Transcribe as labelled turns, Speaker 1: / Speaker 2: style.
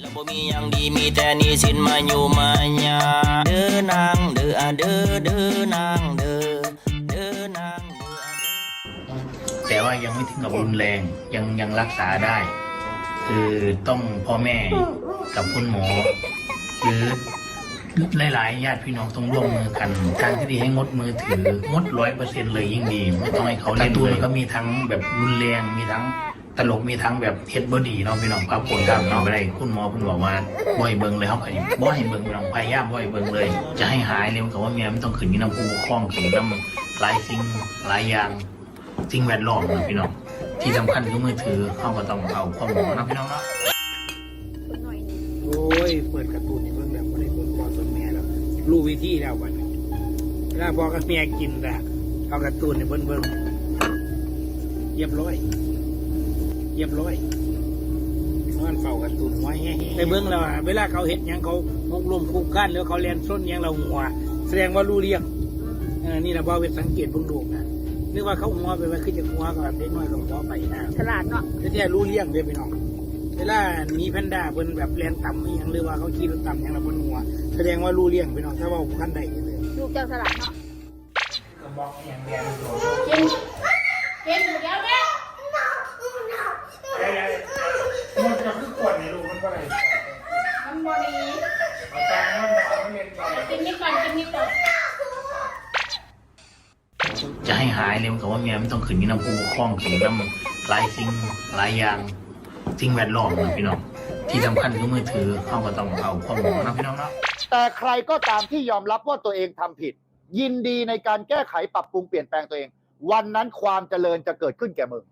Speaker 1: แล้วบ่มีหยังดีมีแต่หนี่สินมาอยู่มายาเด้อนางเด้ออะเด้อเด้อนางเด้อเด้อนางเด้ออะเด้อ
Speaker 2: แต่ว่ายังไม่ถึงกับรุนแรงยังยังรักษาได้ คือต้องพ่อแม่กับคุณหมอ หรือหลายๆญาติพี่น้องต้องร่วมมือกันทางที่ดีให้งดมือถืองดร้อยเปอร์เซ็นเลยยิ่งดี ไม่ต้องให้เขาเล่นเลยก็มีทั้งแบบรุนแรงมีทั้ง ตลกมีทั้งแบบเฮ็ดบอดีเนาะพี่น้องครับผลครับเนาะไปได้คุณหมอคุณบอกว่าบ่อยเบิ่งเลยเขาก็บ่ให้เบิ่งพี่น้องพยายามบ่ให้เบิ่งเลย จะให้หายเร็วกับว่าเมียไม่ต้องขึ้นมีน้ำผู้ปกครองขึ้นน้ำหลายสิ่งหลายอย่างสิ่งแวดล้อมนะพี่น้องที่สำคัญคือมือถือเข้าก็ต้องเอาข้อมูลนะพี่น้องเนาะ
Speaker 3: โอ้ยเปิดกร์ตูนนี่เพิ่งแบบไม่ได้เบิ่งพ่อสนแม่แล้วรู้วิธีแล้วบัดนี้เวลาพ่อกับแม่กินละเอากร์ตูนนี่เบิ่งเบิ่งเรียบร้อย เรียบร้อยนอนเฝ้าการ์ตูนไว้ไปเบิ่งแล้วอะเวลาเขาเห็นยังเขามุกลมคุกกันแล้วเขาเลียนส้นหยังเราหัว แสดงว่ารู้เรียงเออนี่นะบ่เป็นสังเกตเบิ่งดูนะนึกว่าเขาหัวไปว่าคือจะหัวกับเด็กน้อยกับหัวไปนะ
Speaker 4: ฉลาดเนาะ
Speaker 3: แต่ที่รู้เลี้ยงเด้อพี่น้องเวลามีแพนด้าเพิ่นแบบแลนต่ำอหยังหรือว่าเขาขี่รถต่ำอหยังเราบนหัว แสดงว่ารู้เลี้ยงพี่น้องถ้าเว่าขั้นใดเลย
Speaker 4: ลูกเจ้าฉลาดเนาะ
Speaker 3: ก็บอกอย่างเดียว
Speaker 4: กินกินอยู่แล้วเนี่ย
Speaker 3: มันจะคือกวนในลูกมันก็ไร
Speaker 4: มันบอดี
Speaker 3: ตา มันมันเรียน
Speaker 4: กินนิดก่อนกินนิดก่อน
Speaker 2: จะให้หายเร็วกับว่าเมียไม่ต้องขึ้นมีน้ำผู้ปกครองขึ้นน้ำหลายสิ่งหลายอย่างสิ่งแวดล้อมนะพี่น้อง ที่สำคัญคือมือถือเข้าก็ต้องเอาข้อมูลนะพี่น้องเนาะ
Speaker 5: แต่ใครก็ตามที่ยอมรับว่าตัวเองทำผิด ยินดีในการแก้ไขปรับปรุงเปลี่ยนแปลงตัวเอง วันนั้นความเจริญจะเกิดขึ้นแก่มึง